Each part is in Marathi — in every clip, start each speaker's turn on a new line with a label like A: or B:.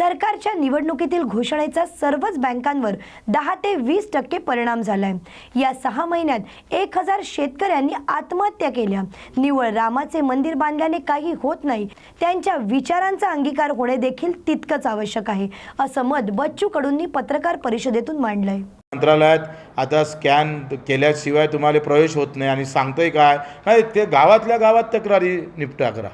A: सरकारच्या निवडणुकीतील घोषणेचा सर्वच बँकांवर दहा ते वीस टक्के परिणाम झालाय. या सहा महिन्यात एक हजार शेतकऱ्यांनी आत्महत्या केल्या. निवळ रामाचे मंदिर बांधल्याने काही होत नाही. त्यांच्या विचारांचा अंगीकार होणे देखील तितकंच आवश्यक आहे असं मत बच्चू कडूंनी पत्रकार परिषदेतून मांडलंय.
B: मंत्रालयात आता स्कॅन केल्याशिवाय तुम्हाला प्रवेश होत नाही आणि सांगतोय काय? नाही ते गावातल्या गावात तक्रारी निपटा करा.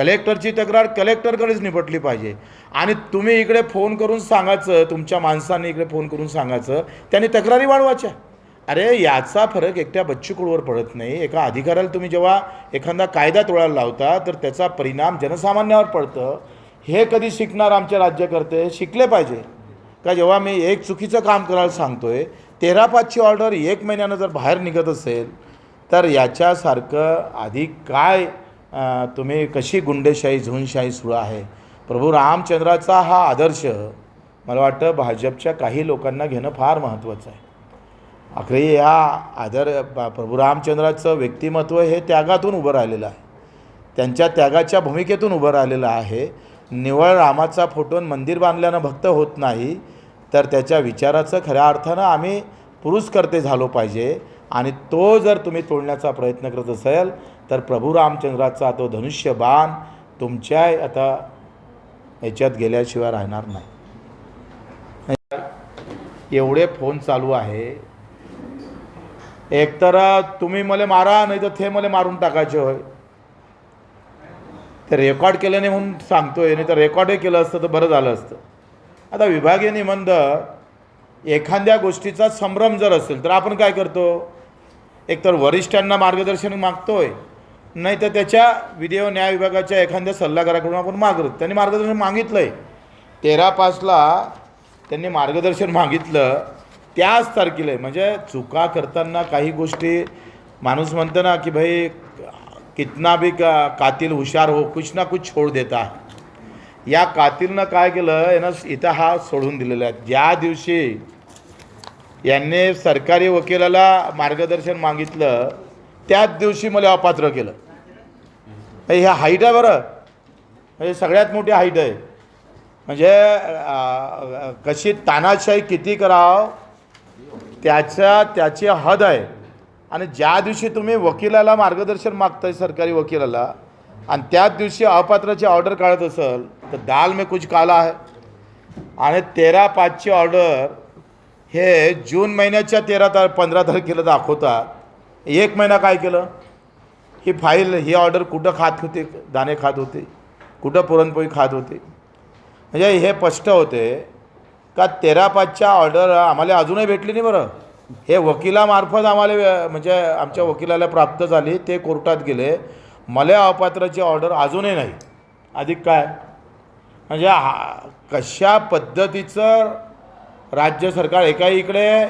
B: कलेक्टरची तक्रार कलेक्टरकडेच निपटली पाहिजे. आणि तुम्ही इकडे फोन करून सांगायचं तुमच्या माणसांनी इकडे फोन करून सांगायचं त्यांनी तक्रारी वाढवायच्या. अरे याचा फरक एकट्या बच्चूकडवर पडत नाही. एका अधिकाऱ्याला तुम्ही जेव्हा एखादा कायदा तोडायला लावता तर त्याचा परिणाम जनसामान्यावर पडतं. हे कधी शिकणार आमचे राज्यकर्ते? शिकले पाहिजे. का जेव्हा मी एक चुकीचं काम करायला सांगतोय तेरा पाचची ऑर्डर एक महिन्यानं जर बाहेर निघत असेल तर याच्यासारखं आधी काय तुम्ही कशी गुंडेशाही झुनशाही सुरू आहे? प्रभू रामचंद्राचा हा आदर्श मला वाटतं भाजपच्या काही लोकांना घेणं फार महत्त्वाचं आहे. अखेरी या आदर प्रभू रामचंद्राचं व्यक्तिमत्व हे त्यागातून उभं राहिलेलं आहे. त्यांच्या त्यागाच्या भूमिकेतून उभं राहिलेलं आहे. निवळ रामाचा फोटो मंदिर बांधल्यानं भक्त होत नाही तर त्याच्या विचाराचं खऱ्या अर्थानं आम्ही पुरुषकर्ते झालो पाहिजे. आणि तो जर तुम्ही तोडण्याचा प्रयत्न करत असेल तर प्रभू रामचंद्राचा तो धनुष्य बाण तुमच्या आता याच्यात गेल्याशिवाय राहणार नाही. एवढे फोन चालू आहे. एकतर तुम्ही मला मारा नाही तर ते मला मारून टाकायचे होय. ते रेकॉर्ड केलं नाही म्हणून सांगतोय नाही तर रेकॉर्डही केलं असतं तर बरं झालं असतं. आता विभागीय निबंध एखाद्या गोष्टीचा संभ्रम जर असेल तर आपण काय करतो? एकतर वरिष्ठांना मार्गदर्शन मागतोय. नाही तर त्याच्या विधेय न्याय विभागाच्या एखाद्या सल्लागाराकडून आपण मागत त्यांनी मार्गदर्शन मागितलं आहे तेरा पाचला त्यांनी मार्गदर्शन मागितलं. त्याच तारखेला आहे. म्हणजे चुका करताना काही गोष्टी माणूस म्हणतो ना की भाई कितना भी का कातील हुशार हो कुछ ना कुछ छोड देता या कातीलनं काय केलं यानं इथं हा सोडून दिलेला आहे. ज्या दिवशी यांनी सरकारी वकिलाला मार्गदर्शन मागितलं त्याच दिवशी मला अपात्र केलं. हे हाईट आहे बरं. हे सगळ्यात मोठी हाईट आहे. म्हणजे कशी तानाशाही किती कराव त्याच्या त्याची हद आहे. आणि ज्या दिवशी तुम्ही वकिलाला मार्गदर्शन मागताय सरकारी वकिलाला आणि त्याच दिवशी अपात्राची ऑर्डर काढत असेल तर दाल में कुछ काला आहे आणि तेरा पाचची ऑर्डर हे जून महिन्याच्या तेरा तार पंधरा तारखेला दाखवतात. एक महिना काय केलं? ही फाईल ही ऑर्डर कुठं खात होते? दाणे खात होते. कुठं पुरणपोळी खात होते? म्हणजे हे स्पष्ट होते का तेरा पाचच्या ऑर्डर आम्हाला अजूनही भेटली नाही बरं. हे वकिलामार्फत आम्हाला म्हणजे आमच्या वकिलाला प्राप्त झाली. ते कोर्टात गेले. मला अपात्राची ऑर्डर अजूनही नाही. अधिक काय? म्हणजे हा कशा पद्धतीचं राज्य सरकार एका इकडे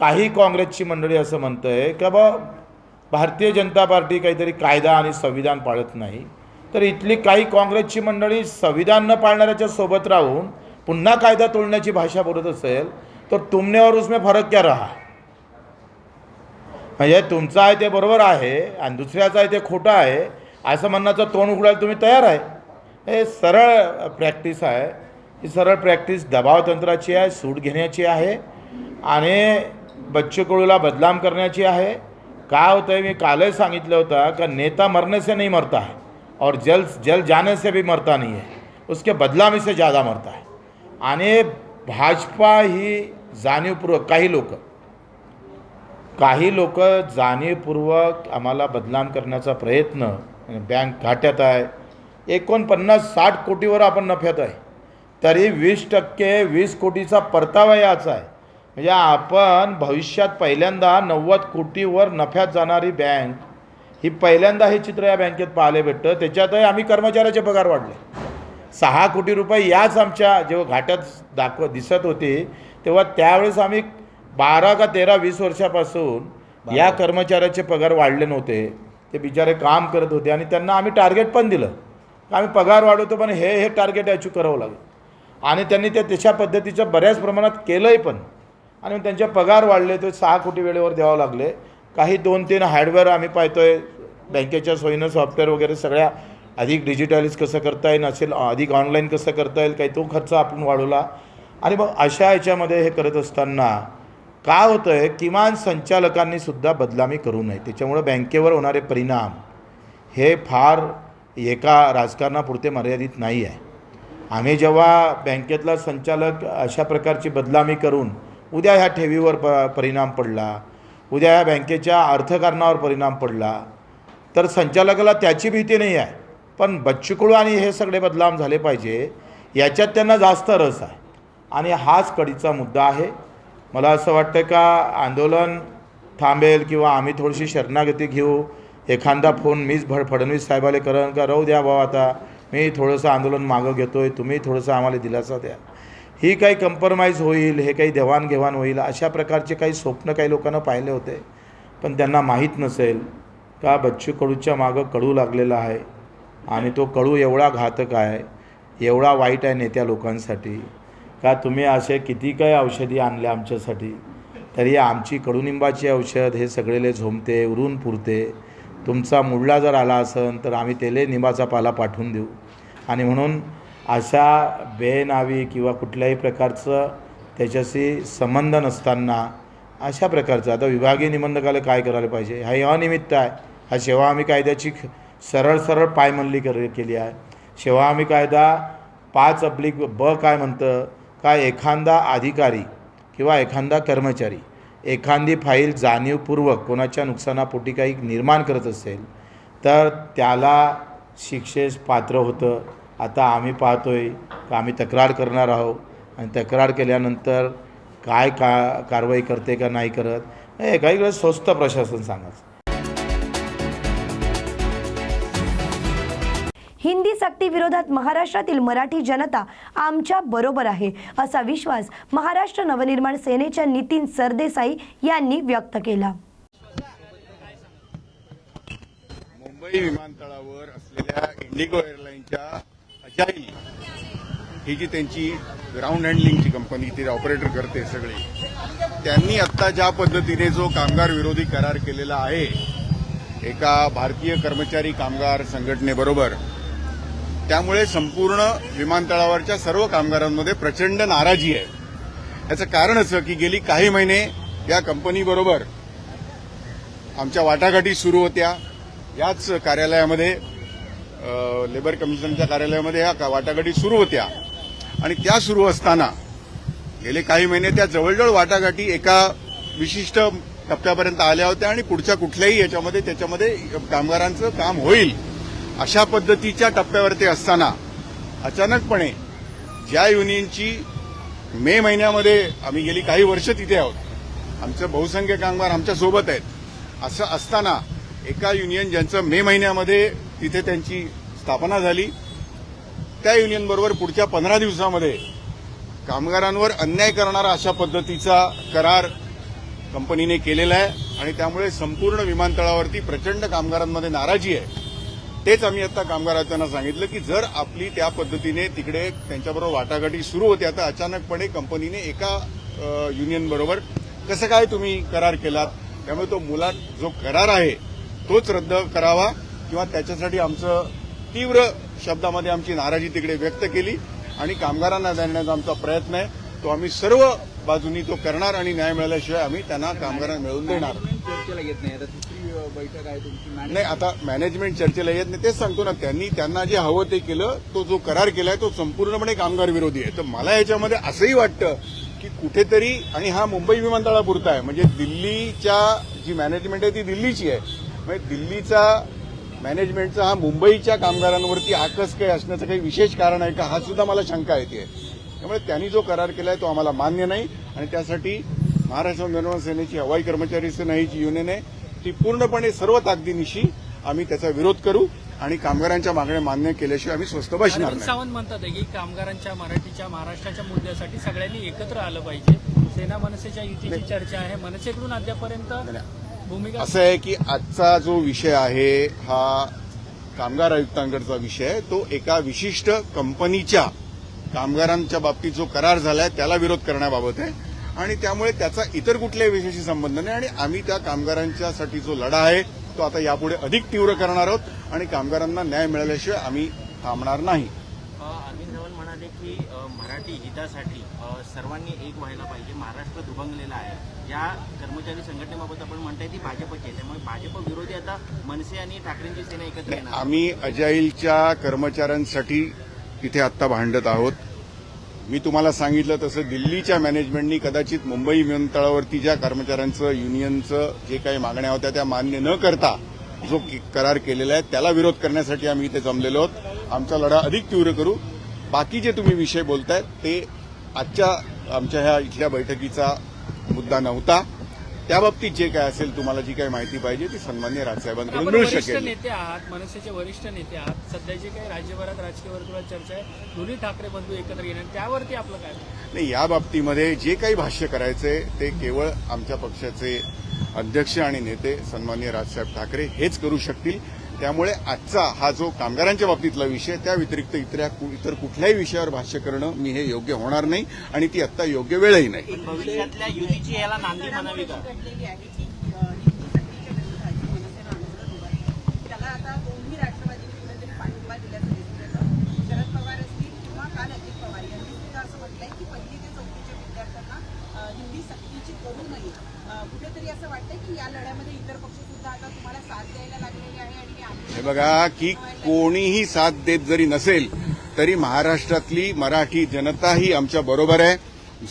B: काही काँग्रेसची मंडळी असं म्हणतं आहे की बा भारतीय जनता पार्टी काहीतरी कायदा आणि संविधान पाळत नाही. तर इथली काही काँग्रेसची मंडळी संविधान न पाळणाऱ्याच्या सोबत राहून पुन्हा कायदा तोडण्याची भाषा बोलत असेल तर तुमने और उसमें फरक क्या रहा? म्हणजे तुमचं आहे ते बरोबर आहे आणि दुसऱ्याचं आहे ते खोटं आहे असं म्हणण्याचं तोंड उघडायला तुम्ही तयार आहे. हे सरळ प्रॅक्टिस आहे. ही सरळ प्रॅक्टिस दबाव तंत्राची आहे सूट घेण्याची आहे. आणि बच्चू कडूला बदनाम करण्याची आहे. काय होतं आहे मी कालही सांगितलं होतं का नेता मरने से नहीं मरता है और जल जल जाने से भी मरता नहीं है उसके बदलामी से ज़्यादा मरता है आणि भाजपा ही जाणीवपूर्वक काही लोक काही लोक जाणीवपूर्वक आम्हाला बदनाम करण्याचा प्रयत्न बँक घाट्यात आहे. एकोणपन्नास साठ कोटीवर आपण नफ्यात आहे. तरी वीस टक्के वीस कोटीचा परतावा याचा आहे. म्हणजे आपण भविष्यात पहिल्यांदा नव्वद कोटीवर नफ्यात जाणारी बँक ही पहिल्यांदा हे चित्र या बँकेत पाहायला भेटतं. त्याच्यातही आम्ही कर्मचाऱ्याचे पगार वाढले. सहा कोटी रुपये याच आमच्या जेव्हा घाट्यात दाखव दिसत होते तेव्हा त्यावेळेस आम्ही बारा का तेरा वीस वर्षापासून या कर्मचाऱ्याचे पगार वाढले नव्हते. ते बिचारे काम करत होते आणि त्यांना आम्ही टार्गेट पण दिलं. आम्ही पगार वाढवतो पण हे हे टार्गेट अचीव करावं लागेल. आणि त्यांनी ते तशा पद्धतीचं बऱ्याच प्रमाणात केलंही पण. आणि मग त्यांचे पगार वाढले ते सहा कोटी वेळेवर द्यावं लागले. काही दोन तीन हार्डवेअर आम्ही पाहतो आहे बँकेच्या सोयीनं सॉफ्टवेअर वगैरे सगळ्या अधिक डिजिटलाइज कसं करता येईल असेल अधिक ऑनलाईन कसं करता येईल काही तो खर्च आपण वाढवला. आणि मग अशा याच्यामध्ये हे करत असताना काय होतं आहे किमान संचालकांनी सुद्धा बदलामी करू नये. त्याच्यामुळं बँकेवर होणारे परिणाम हे फार एका राजकारणापुरते मर्यादित नाही आहे आम्ही जेव्हा बँकेतला संचालक अशा प्रकारची बदलामी करून उद्या ह्या ठेवीवर प परिणाम पडला. उद्या ह्या बँकेच्या अर्थकारणावर परिणाम पडला. तर संचालकाला त्याची भीती नाही आहे. पण बच्चूकडू आणि हे सगळे बदलाम झाले पाहिजे याच्यात त्यांना जास्त रस आहे. आणि हाच कडीचा मुद्दा आहे. मला असं वाटतं का आंदोलन थांबेल किंवा आम्ही थोडीशी शरणागती घेऊ. एखादा फोन मीच भड फडणवीस साहेबाला करण का? राहू द्या भाऊ आता. मी थोडंसं आंदोलन मागं घेतो आहे तुम्ही थोडंसं आम्हाला दिलासा द्या. ही काही कम्प्रोमाइज होईल हे काही देवाणघेवाण होईल अशा प्रकारचे काही स्वप्न काही लोकांना पाहिले होते. पण त्यांना माहीत नसेल का बच्चू कडूच्या मागं कडू लागलेला आहे आणि तो कडू एवढा घातक आहे एवढा वाईट आहे नेत्या लोकांसाठी. का तुम्ही असे किती काही औषधी आणल्या आमच्यासाठी? तरी आमची कडुनिंबाची औषध हे सगळेले झोमते उरून पुरते. तुमचा मुडला जर आला असेल तर आम्ही तेले निंबाचा पाला पाठवून देऊ. आणि म्हणून अशा बेनावी किंवा कुठल्याही प्रकारचं त्याच्याशी संबंध नसताना अशा प्रकारचं. आता विभागीय निबंधकाला काय करायला पाहिजे? हा हे अनिमित्त आहे. हा सेवा आम्ही कायद्याची सरळ सरळ पायमल्ली कर केली आहे. सेवा आम्ही कायदा पाच अब्लिक ब काय म्हणतं? का एखादा अधिकारी किंवा एखादा कर्मचारी एखादी फाईल जाणीवपूर्वक कोणाच्या नुकसानापोटी काही निर्माण करत असेल तर त्याला शिक्षेस पात्र होतं. आता आम्ही पाहतोय का आम्ही तक्रार करणार आहोत. आणि तक्रार केल्यानंतर काय का कारवाई करते का नाही करत हे काही वेळेस स्वस्त प्रशासन सांगायचं.
A: हिंदी सक्ती विरोधात महाराष्ट्रातील मराठी जनता आमच्या बरोबर आहे असा विश्वास महाराष्ट्र नवनिर्माण सेनेच्या नितीन सरदेसाई यांनी व्यक्त केला.
C: मुंबई विमानतळावर असलेल्या इंडिगो एअरलाईनच्या अजाईल ही जी त्यांची ग्राउंड हँडलिंगची कंपनी ती ऑपरेटर करते सगळी त्यांनी आत्ता ज्या पद्धतीने जो कामगार विरोधी करार केलेला आहे एका भारतीय कर्मचारी कामगार संघटनेबरोबर त्यामुळे संपूर्ण विमानतळावरच्या सर्व कामगारांमध्ये प्रचंड नाराजी आहे. याचं कारण असं की गेली काही महिने या कंपनीबरोबर आमच्या वाटाघाटी सुरू होत्या. याच कार्यालयामध्ये लेबर कमिशनच्या कार्यालयामध्ये ह्या का- वाटाघाटी सुरू होत्या. आणि त्या सुरू असताना गेले काही महिने त्या जवळजवळ वाटाघाटी एका विशिष्ट टप्प्यापर्यंत आल्या होत्या आणि पुढच्या कुठल्याही याच्यामध्ये त्याच्यामध्ये कामगारांचं काम होईल अशा पद्धतीच्या टप्प्यावरती असताना अचानकपणे ज्या युनियनची मे महिन्यामध्ये आम्ही गेली काही वर्ष तिथे आहोत आमचं बहुसंख्य कामगार आमच्यासोबत आहेत असं असताना एका युनियन ज्यांचं मे महिन्यामध्ये तिथे त्यांची स्थापना झाली. त्या युनियनबरोबर पुढच्या पंधरा दिवसामध्ये कामगारांवर अन्याय करणारा अशा पद्धतीचा करार कंपनीने केलेला आहे आणि त्यामुळे संपूर्ण विमानतळावरती प्रचंड कामगारांमध्ये नाराजी आहे. तेच आम्ही आता कामगारांना सांगितलं की जर आपली त्या पद्धतीने तिकडे त्यांच्याबरोबर वाटाघाटी सुरू होत्या तर अचानकपणे कंपनीने एका युनियनबरोबर कसं काय तुम्ही करार केलात? त्यामुळे तो मुलात जो करार आहे तोच रद्द करावा. किंवा त्याच्यासाठी आमचं तीव्र शब्दामध्ये आमची नाराजी तिकडे व्यक्त केली आणि कामगारांना देण्याचा आमचा प्रयत्न आहे. तो आम्ही सर्व बाजूनी तो करणार आणि न्याय मिळाल्याशिवाय आम्ही त्यांना कामगारांना मिळवून देणार.
D: नाही. आता
C: मॅनेजमेंट चर्चेला येत नाही. तेच सांगतो ना त्यांनी त्यांना जे हवं ते केलं तो जो करार केलाय तो संपूर्णपणे कामगार विरोधी आहे. तर मला याच्यामध्ये असंही वाटतं की कुठेतरी आणि हा मुंबई विमानतळापुरता आहे म्हणजे दिल्लीच्या जी मॅनेजमेंट आहे ती दिल्लीची आहे. म्हणजे दिल्लीचा मॅनेजमेंटचा हा मुंबईच्या कामगारांवरती आकस काही असण्याचं काही विशेष कारण आहे का हा सुद्धा मला शंका येते. त्यामुळे त्यांनी जो करार केलाय तो आम्हाला मान्य नाही आणि त्यासाठी महाराष्ट्र निर्माण सेनेची हवाई कर्मचारी सेना ही जी युनियन आहे ती पूर्णपणे सर्व ताकदीनिशी आम्ही त्याचा विरोध करू आणि कामगारांच्या मागण्या मान्य केल्याशिवाय आम्ही स्वस्त बसणार नाही.
E: सावंत म्हणतात आहे की कामगारांच्या मराठीच्या महाराष्ट्राच्या मुद्द्यासाठी सगळ्यांनी एकत्र आलं पाहिजे. सेना मनसेच्या युतीची चर्चा आहे. मनसेकडून अद्यापर्यंत
C: असं आहे की आजचा जो विषय आहे हा कामगार आयुक्तांकडचा विषय आहे. तो एका विशिष्ट कंपनीच्या कामगारांच्या बाबतीत जो करार झालाय त्याला विरोध करण्याबाबत आहे. आणि त्यामुळे त्याचा इतर कुठल्याही विषयाशी संबंध नाही. आणि आम्ही त्या कामगारांच्यासाठी जो लढा आहे तो आता यापुढे अधिक तीव्र करणार आहोत. आणि कामगारांना न्याय मिळाल्याशिवाय आम्ही थांबणार नाही.
F: धवन म्हणाले की मराठी हितासाठी सर्वांनी एक व्हायला पाहिजे. महाराष्ट्र दुभंगलेला आहे. या कर्मचारी संघटनेबाबत आपण म्हणताय ती भाजपची आहे. त्यामुळे भाजप विरोधी आता मनसे आणि ठाकरेंची सेना एकत्र येणार.
C: आम्ही अजाईलच्या कर्मचाऱ्यांसाठी तिथे आत्ता भांडत आहोत. मी तुम्हाला सांगितलं तसं दिल्लीच्या मॅनेजमेंटनी कदाचित मुंबई विमानतळावरती ज्या कर्मचाऱ्यांचं युनियनचं जे काही मागण्या होत्या त्या मान्य न करता जो करार केलेला आहे त्याला विरोध करण्यासाठी आम्ही इथे जमलेलो आहोत. आमचा लढा अधिक तीव्र करू. बाकी जे तुम्ही विषय बोलतायत ते आजच्या आमच्या ह्या इथल्या बैठकीचा मुद्दा नव्हता. त्या बाबतीत जे काय असेल तुम्हाला जी काही माहिती पाहिजे ती सन्मान्य राजसाहेबांकडून मिळू
E: वरिष्ठ
C: शकेल.
E: नेते आहात मनसेचे वरिष्ठ नेते आहात. सध्या जे काही राज्यभरात राजकीय वर्तुळात चर्चा आहे दोन्ही ठाकरे बंधू एकत्र येणार. त्यावरती आपलं काय
C: नाही या बाबतीमध्ये जे काही भाष्य करायचंय ते केवळ आमच्या पक्षाचे अध्यक्ष आणि नेते सन्मान्य राजसाहेब ठाकरे हेच करू शकतील. त्यामुळे आजचा हा जो कामगारांच्या बाबतीतला विषय त्या व्यतिरिक्त इतर इतर कुठल्याही विषयावर भाष्य करणं मी हे योग्य होणार नाही आणि ती आत्ता योग्य वेळही नाही.
F: भविष्यातल्या युतीची याला नांदी म्हणावी का?
G: शरद पवार असतील किंवा काल अजित पवार यांनी सुद्धा असं म्हटलंय की पहिली हिंदी सक्तीची करू नये. कुठेतरी असं वाटतंय की या लढ्यामध्ये इतर पक्ष सुद्धा आता तुम्हाला साथ द्यायला लागलेले आहे आणि हे
C: बघा की कोणीही साथ देत जरी नसेल तरी महाराष्ट्रातली मराठी जनता ही आमच्या बरोबर आहे.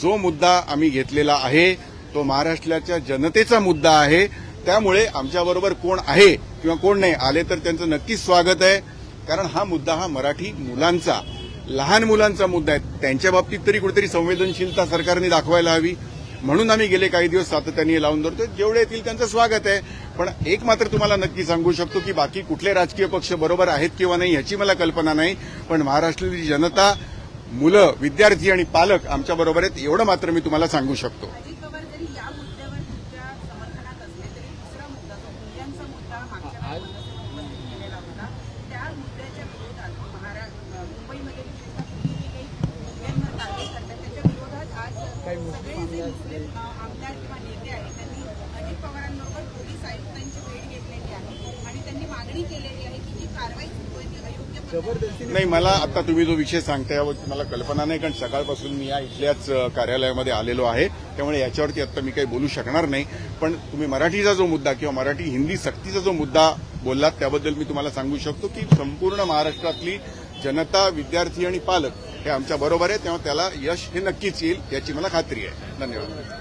C: जो मुद्दा आम्ही घेतलेला आहे तो महाराष्ट्राच्या जनतेचा मुद्दा आहे. त्यामुळे आमच्याबरोबर कोण आहे किंवा कोण नाही आले तर त्यांचं नक्कीच स्वागत आहे. कारण हा मुद्दा हा मराठी मुलांचा लहान मुलांचा मुद्दा आहे. त्यांच्या बाबतीत तरी कुठेतरी संवेदनशीलता सरकारने दाखवायला हवी. म्हणून आम्ही गेले काही दिवस सातत्याने लावून धरतोय. जेवढे येतील त्यांचं स्वागत आहे. पण एक मात्र तुम्हाला नक्की सांगू शकतो की बाकी कुठले राजकीय पक्ष बरोबर आहेत किंवा नाही याची मला कल्पना नाही. पण महाराष्ट्रातली जनता मुलं विद्यार्थी आणि पालक आमच्या बरोबर आहेत एवढं मात्र मी तुम्हाला सांगू शकतो
G: पवार जरी या मुद्द्यावर तुमच्या समर्थनात असले तरी दुसरा मुद्दा जो मूल्यांचा मुद्दा मागच्या वेळी मनसेने उपस्थित केलेला होता त्या मुद्द्याच्या विरोधात महाराष्ट्र मुंबईमध्ये विशेषतः तुम्ही जे काही मुद्द्यांवर कारवाई करतात त्याच्या विरोधात आज सगळे जे मुस्लिम अ, आमदार किंवा नेते आहेत त्यांनी अजित पवारांबरोबर पोलीस आयुक्तांची भेट घेतलेली आहे आणि त्यांनी मागणी केलेली आहे की जी कारवाई सुरू आहे ती अयोग्य पद्धतीने
C: नाही मला आता तुम्ही जो विषय सांगता यावरती मला कल्पना नाही कारण सकाळपासून मी या इथल्याच कार्यालयामध्ये आलेलो आहे. त्यामुळे याच्यावरती आता मी काही बोलू शकणार नाही. पण तुम्ही मराठीचा जो मुद्दा किंवा मराठी हिंदी सक्तीचा जो मुद्दा बोललात त्याबद्दल मी तुम्हाला सांगू शकतो की संपूर्ण महाराष्ट्रातली जनता विद्यार्थी आणि पालक हे आमच्या बरोबर आहे तेव्हा त्याला यश हे नक्कीच येईल याची मला खात्री आहे. धन्यवाद.